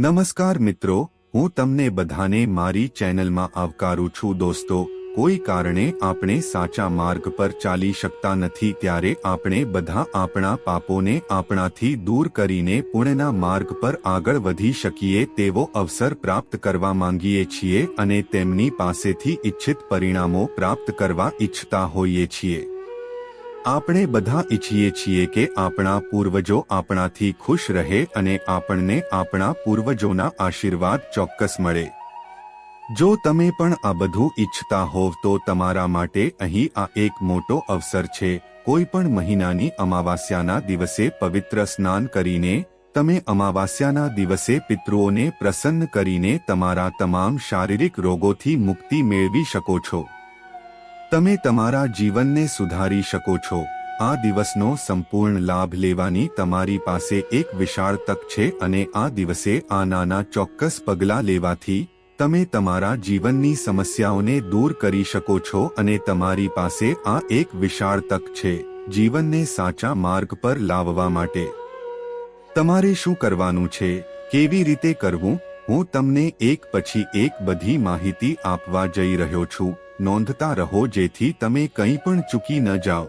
નમસ્કાર મિત્રો, હું તમને બધાને મારી ચેનલમાં આવકારું છું. દોસ્તો, કોઈ કારણે આપણે સાચા માર્ગ પર ચાલી શકતા નથી ત્યારે આપણે બધા આપણા પાપોને આપણાથી દૂર કરીને પુણ્યના માર્ગ પર આગળ વધી શકીએ તેવો અવસર પ્રાપ્ત કરવા માંગીએ છીએ અને તેમની પાસેથી ઇચ્છિત પરિણામો પ્રાપ્ત કરવા ઈચ્છતા હોઈએ છીએ. આપણે બધા ઈચ્છીએ છીએ કે આપણા પૂર્વજો આપણાથી ખુશ રહે અને આપણને આપણા પૂર્વજોના આશીર્વાદ ચોક્કસ મળે. જો તમે પણ આ બધું ઈચ્છતા હોવ તો તમારા માટે અહીં આ એક મોટો અવસર છે. કોઈ પણ મહિનાની અમાવાસ્યાના દિવસે પવિત્ર સ્નાન કરીને, તમે અમાવાસ્યાના દિવસે પિતૃઓને પ્રસન્ન કરીને તમારા તમામ શારીરિક રોગોથી મુક્તિ મેળવી શકો છો. તમે તમારા જીવનને સુધારી શકો છો. આ દિવસનો સંપૂર્ણ લાભ લેવાની તમારી પાસે એક વિશાળ તક છે અને આ દિવસે આ નાના ચોક્કસ પગલાં લેવાથી, તમે તમારા જીવનની સમસ્યાઓને દૂર કરી શકો છો અને તમારી પાસે આ એક વિશાળ તક છે, જીવનને સાચા માર્ગ પર લાવવા માટે. તમારે શું કરવાનું છે? કેવી રીતે કરવું? હું તમને એક પછી એક બધી માહિતી આપવા જઈ રહ્યો છું. નોંધતા રહો જેથી તમે કંઈ પણ ચૂકી ન જાઓ.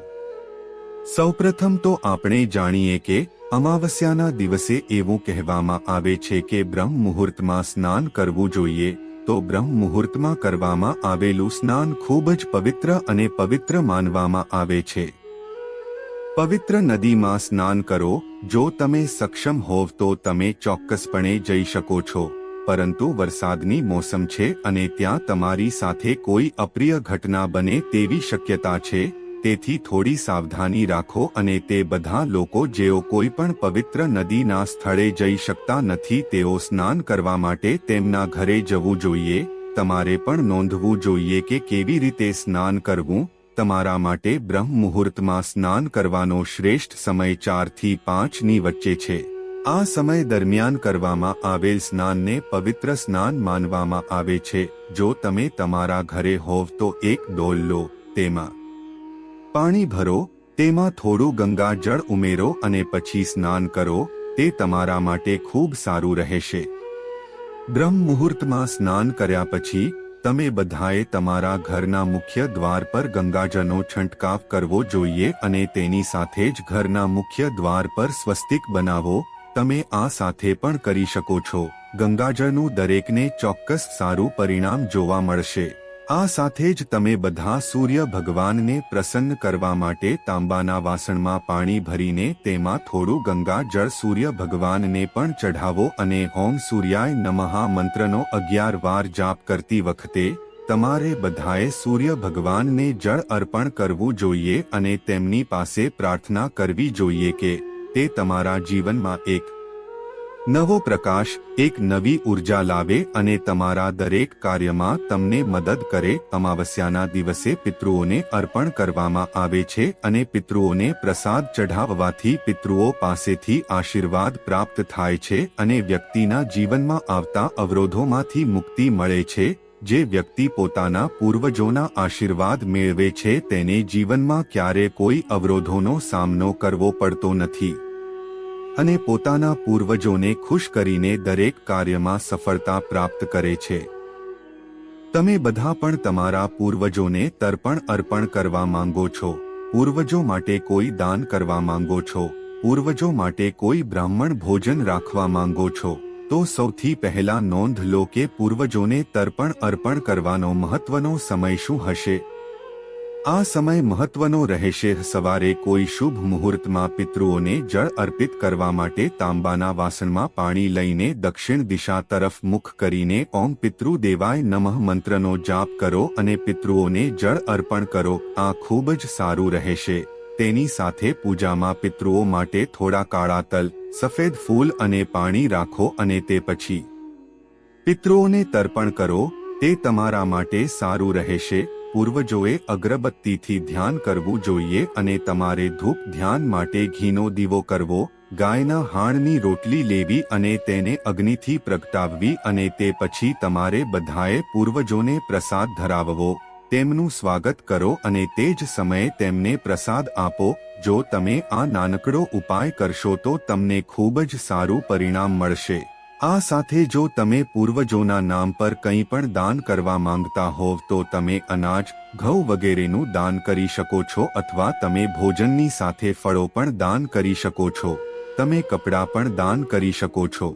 સૌપ્રથમ તો આપણે જાણીએ કે અમાવસ્યાના દિવસે એવું કહેવામાં આવે છે કે બ્રહ્મ મુહૂર્તમાં સ્નાન કરવું જોઈએ, તો બ્રહ્મ મુહૂર્તમાં કરવામાં આવેલું સ્નાન ખૂબ જ પવિત્ર અને પવિત્ર માનવામાં આવે છે. પવિત્ર નદીમાં સ્નાન કરો, જો તમે સક્ષમ હોવ તો તમે ચોક્કસપણે જઈ શકો છો. પરંતુ વરસાદની મોસમ છે અને ત્યાં તમારી સાથે કોઈ અપ્રિય ઘટના બને તેવી શક્યતા છે, તેથી થોડી સાવધાની રાખો અને તે બધા લોકો જેઓ કોઈ પણ પવિત્ર નદીના સ્થળે જઈ શકતા નથી તેઓ સ્નાન કરવા માટે તેમના ઘરે જવું જોઈએ, તમારે પણ નોંધવું જોઈએ કે કેવી રીતે સ્નાન કરવું, તમારા માટે બ્રહ્મ મુહૂર્તમાં સ્નાન કરવાનો શ્રેષ્ઠ સમય ચારથી પાંચની વચ્ચે છે. આ સમય દરમિયાન કરવામાં આવેલ સ્નાનને પવિત્ર સ્નાન માનવામાં આવે છે. જો તમે તમારા ઘરે હોવ તો એક ડોલ લો, તેમાં પાણી ભરો, તેમાં થોડું ગંગા જળ ઉમેરો અને પછી સ્નાન કરો, તે તમારા માટે ખૂબ સારું રહેશે. બ્રહ્મ મુહૂર્તમાં સ્નાન કર્યા પછી, તમે બધાએ તમારા ઘરના મુખ્ય દ્વાર પર ગંગાજળનો છંટકાવ કરવો જોઈએ અને તેની સાથે જ ઘરના મુખ્ય દ્વાર પર સ્વસ્તિક બનાવો તમે આ સાથે પણ કરી શકો છો. ગંગાજળનું દરેકને ચોક્કસ સારું પરિણામ જોવા મળશે. આ સાથે જ તમે બધા સૂર્ય ભગવાનને પ્રસન્ન કરવા માટે તાંબાના વાસણમાં પાણી ભરીને તેમાં થોડું ગંગા જળ સૂર્ય ભગવાનને પણ ચઢાવો અને હોમ સૂર્યાય નમઃ મંત્રનો અગિયાર વાર જાપ કરતી વખતે તમારે બધાએ સૂર્ય ભગવાનને જળ અર્પણ કરવું જોઈએ અને તેમની પાસે પ્રાર્થના કરવી જોઈએ કે તે તમારા જીવનમાં એક નવો પ્રકાશ, એક નવી ઊર્જા લાવે અને તમારા દરેક કાર્યમાં તમને મદદ કરે. અમાવસ્યાના દિવસે પિતૃઓને અર્પણ કરવામાં આવે છે અને પિતૃઓને પ્રસાદ ચઢાવવાથી પિતૃઓ પાસેથી આશીર્વાદ પ્રાપ્ત થાય છે અને વ્યક્તિના જીવનમાં આવતા અવરોધોમાંથી મુક્તિ મળે છે. જે વ્યક્તિ પોતાના પૂર્વજોના આશીર્વાદ મેળવે છે તેને જીવનમાં ક્યારે કોઈ અવરોધોનો સામનો કરવો પડતો નથી. અને પોતાના પૂર્વજોને ખુશ કરીને દરેક કાર્યમાં સફળતા પ્રાપ્ત કરે છે. તમે બધા પણ તમારા પૂર્વજોને તર્પણ અર્પણ કરવા માંગો છો. પૂર્વજો માટે કોઈ દાન કરવા માંગો છો. પૂર્વજો માટે કોઈ બ્રાહ્મણ ભોજન રાખવા માંગો છો. તો સૌથી પહેલા નોંધ લો કે પૂર્વજોને તર્પણ અર્પણ કરવાનો મહત્વનો સમય શું હશે? આ સમય મહત્વનો રહેશે. સવારે કોઈ શુભ મુહૂર્તમાં પિતૃઓને જળ અર્પિત કરવા માટે તાંબાના વાસણમાં પાણી લઈને દક્ષિણ દિશા તરફ મુખ કરીને ઓમ પિતૃ દેવાય નમઃ મંત્રનો જાપ કરો અને પિતૃઓને જળ અર્પણ કરો. આ ખૂબ જ સારું રહેશે. તેની સાથે પૂજામાં પિતૃઓ માટે થોડા કાળા તલ સફેદ ફૂલ અને પાણી રાખો અને તે પછી પિતૃઓને તર્પણ કરો, તે તમારા માટે સારું રહેશે. પૂર્વજોએ અગરબત્તીથી ધ્યાન કરવું જોઈએ અને તમારે ધૂપ ધ્યાન માટે ઘીનો દીવો કરવો, ગાયના હાણની રોટલી લેવી અને તેને અગ્નિથી પ્રગટાવવી અને તે પછી તમારે બધાએ પૂર્વજોને પ્રસાદ ધરાવવો. તેમનું સ્વાગત કરો અને તે જ સમયે તેમને પ્રસાદ આપો, જો તમે આ નાનકડો ઉપાય કરશો તો તમને ખૂબ જ સારું પરિણામ મળશે. આ સાથે જો તમે પૂર્વજોના નામ પર કંઈ પણ દાન કરવા માંગતા હોવ તો તમે અનાજ, ઘઉં વગેરેનું દાન કરી શકો છો અથવા તમે ભોજનની સાથે ફળો પણ દાન કરી શકો છો. તમે કપડાં પણ દાન કરી શકો છો.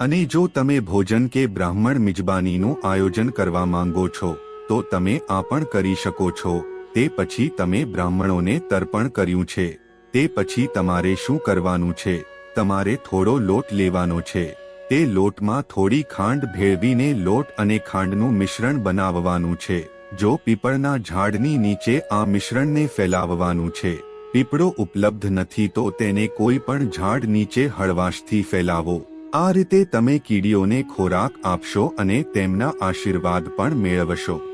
અને જો તમે ભોજન કે બ્રાહ્મણ મિજબાનીનું આયોજન કરવા માંગો છો તો તમે આ પણ કરી શકો છો. તે પછી તમે બ્રાહ્મણોને તર્પણ કર્યું છે. તે પછી તમારે શું કરવાનું છે? તમારે થોડો લોટ લેવાનો છે. તે લોટમાં થોડી ખાંડ ભેળવીને લોટ અને ખાંડનું મિશ્રણ બનાવવાનું છે. જો પીપળના ઝાડની નીચે આ મિશ્રણને ફેલાવવાનું છે. પીપળો ઉપલબ્ધ નથી તો તેને કોઈ પણ ઝાડ નીચે હળવાશથી ફેલાવો. આ રીતે તમે કીડીઓને ખોરાક આપશો અને તેમના આશીર્વાદ પણ મેળવશો.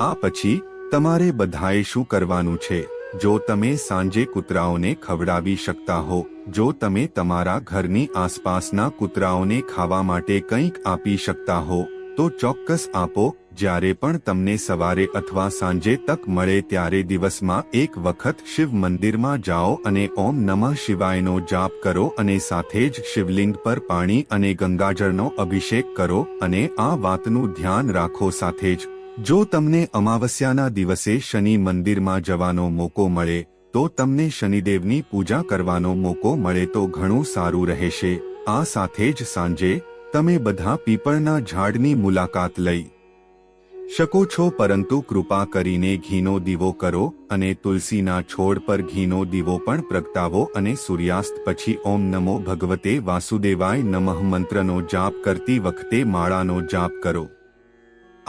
આ પછી તમારે બધાએ શું કરવાનું છે? જો તમે સાંજે કૂતરાઓને ખવડાવી શકતા હો, જો તમે તમારા ઘરની આસપાસના કૂતરાઓને ખાવા માટે કંઈક આપી શકતા હો, તો ચોક્કસ આપો, જ્યારે પણ તમને સવારે અથવા સાંજે તક મળે ત્યારે દિવસમાં એક વખત શિવ મંદિરમાં જાઓ અને ઓમ નમઃ શિવાયનો જાપ કરો અને સાથે જ શિવલિંગ પર પાણી અને ગંગાજળનો અભિષેક કરો અને આ વાતનું ધ્યાન રાખો સાથે જ. જો તમને અમાવસ્યાના દિવસે શનિ મંદિરમાં જવાનો મોકો મળે, તો તમને શનિદેવની પૂજા કરવાનો મોકો મળે તો ઘણું સારું રહેશે. આ સાથે જ સાંજે, તમે બધા પીપળના ઝાડની મુલાકાત લઈ શકો છો પરંતુ કૃપા કરીને ઘીનો દીવો કરો અને તુલસીના છોડ પર ઘીનો દીવો પણ પ્રગટાવો અને સૂર્યાસ્ત પછી ઓમ નમો ભગવતે વાસુદેવાય નમઃ મંત્રનો જાપ કરતી વખતે માળાનો જાપ કરો.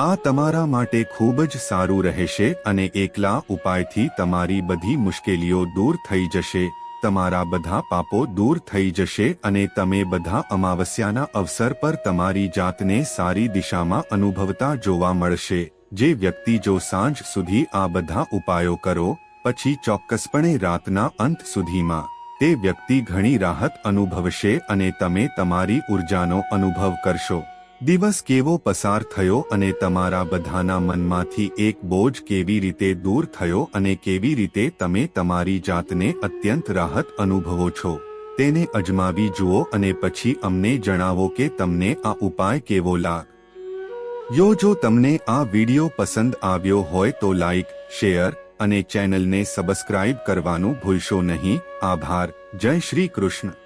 આ તમારા માટે ખૂબ જ સારું રહેશે અને એકલા ઉપાયથી તમારી બધી મુશ્કેલીઓ દૂર થઈ જશે, તમારા બધા પાપો દૂર થઈ જશે અને તમે બધા અમાવસ્યાના અવસર પર તમારી જાતને સારી દિશામાં અનુભવતા જોવા મળશે, જે વ્યક્તિ જો સાંજ સુધી આ બધા ઉપાયો કરો, પછી ચોક્કસપણે રાતના અંત સુધીમાં, તે વ્યક્તિ ઘણી રાહત અનુભવશે અને તમે તમારી ઉર્જાનો અનુભવ કરશો. દિવસ કેવો પસાર થયો અને તમારા બધાના મનમાંથી એક બોજ કેવી રીતે દૂર થયો અને કેવી રીતે તમે તમારી જાતને અત્યંત રાહત અનુભવો છો, તેને અજમાવી જુઓ અને પછી અમને જણાવો કે તમને આ ઉપાય કેવો લાગ. યો, જો તમને આ વિડિયો પસંદ આવ્યો હોય તો લાઇક શેર અને ચેનલને સબસ્ક્રાઇબ કરવાનું ભૂલશો નહીં. આભાર. જય શ્રી કૃષ્ણ.